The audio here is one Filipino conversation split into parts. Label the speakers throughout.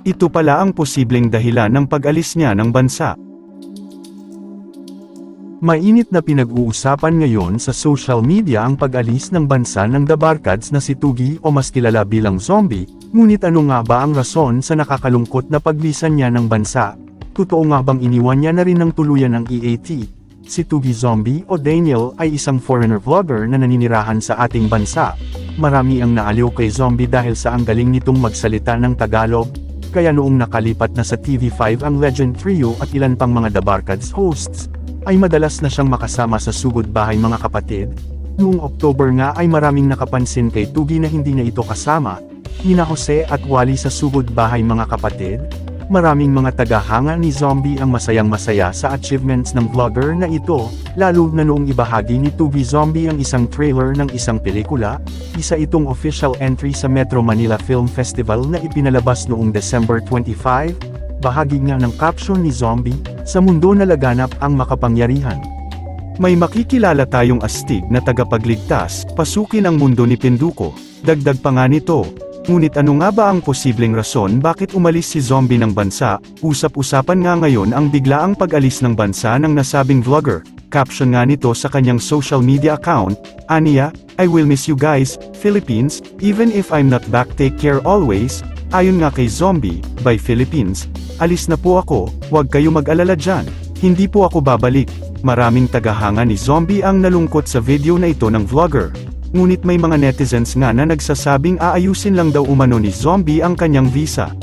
Speaker 1: Ito pala ang posibleng dahilan ng pag-alis niya ng bansa.
Speaker 2: Mainit na pinag-uusapan ngayon sa social media ang pag-alis ng bansa ng The Barkads na si Tugi o mas kilala bilang zombie, ngunit ano nga ba ang rason sa nakakalungkot na paglisan niya ng bansa? Totoo nga bang iniwan niya na rin ng tuluyan ng EAT? Si Tugi Zombie o Daniel ay isang foreigner vlogger na naninirahan sa ating bansa. Marami ang naaliw kay Zombie dahil sa ang galing nitong magsalita ng Tagalog, kaya noong nakalipat na sa TV5 ang Legend Trio at ilan pang mga The Barkads hosts, ay madalas na siyang makasama sa sugod bahay mga kapatid. Noong October nga ay maraming nakapansin kay Tugi na hindi na ito kasama, nina Jose at Wally sa sugod bahay mga kapatid. Maraming mga tagahanga ni Zombie ang masayang masaya sa achievements ng vlogger na ito, lalo na noong ibahagi ni Tugi Zombie ang isang trailer ng isang pelikula, isa itong official entry sa Metro Manila Film Festival na ipinalabas noong December 25, bahagi nga ng caption ni Zombie, sa mundo na laganap ang makapangyarihan.
Speaker 1: May makikilala tayong astig na tagapagligtas, pasukin ang mundo ni Pinduko. Dagdag pa nga nito, ngunit ano nga ba ang posibleng rason bakit umalis si Zombie ng bansa? Usap-usapan nga ngayon ang biglaang pag-alis ng bansa ng nasabing vlogger. Caption nga nito sa kanyang social media account, Aniya, I will miss you guys, Philippines, even if I'm not back take care always, ayon nga kay Zombie, by Philippines, alis na po ako, huwag kayo mag-alala dyan, hindi po ako babalik. Maraming tagahanga ni Zombie ang nalungkot sa video na ito ng vlogger. Ngunit may mga netizens nga na nagsasabing aayusin lang daw umano ni Zombie ang kanyang visa.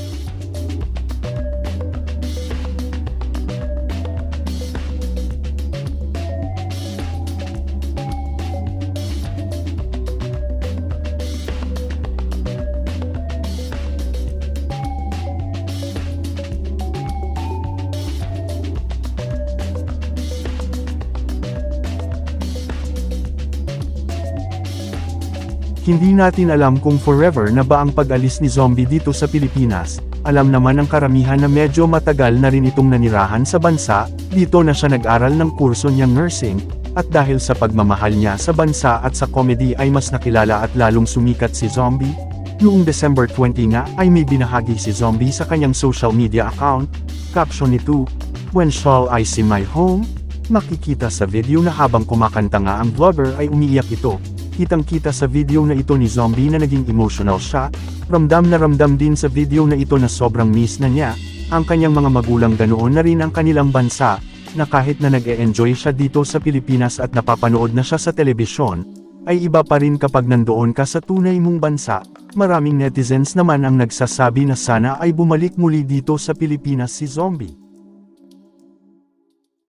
Speaker 2: Hindi natin alam kung forever na ba ang pag-alis ni Zombie dito sa Pilipinas. Alam naman ng karamihan na medyo matagal na rin itong nanirahan sa bansa, dito na siya nag-aral ng kurso niyang nursing, at dahil sa pagmamahal niya sa bansa at sa comedy ay mas nakilala at lalong sumikat si Zombie. Noong December 20 nga ay may binahagi si Zombie sa kanyang social media account, caption nito, When shall I see my home? Makikita sa video na habang kumakanta nga ang vlogger ay umiiyak ito. Kitang-kita sa video na ito ni Zombie na naging emotional siya, ramdam na ramdam din sa video na ito na sobrang miss na niya, ang kanyang mga magulang ganoon na rin ang kanilang bansa, na kahit na nag-e-enjoy siya dito sa Pilipinas at napapanood na siya sa telebisyon, ay iba pa rin kapag nandoon ka sa tunay mong bansa. Maraming netizens naman ang nagsasabi na sana ay bumalik muli dito sa Pilipinas si Zombie.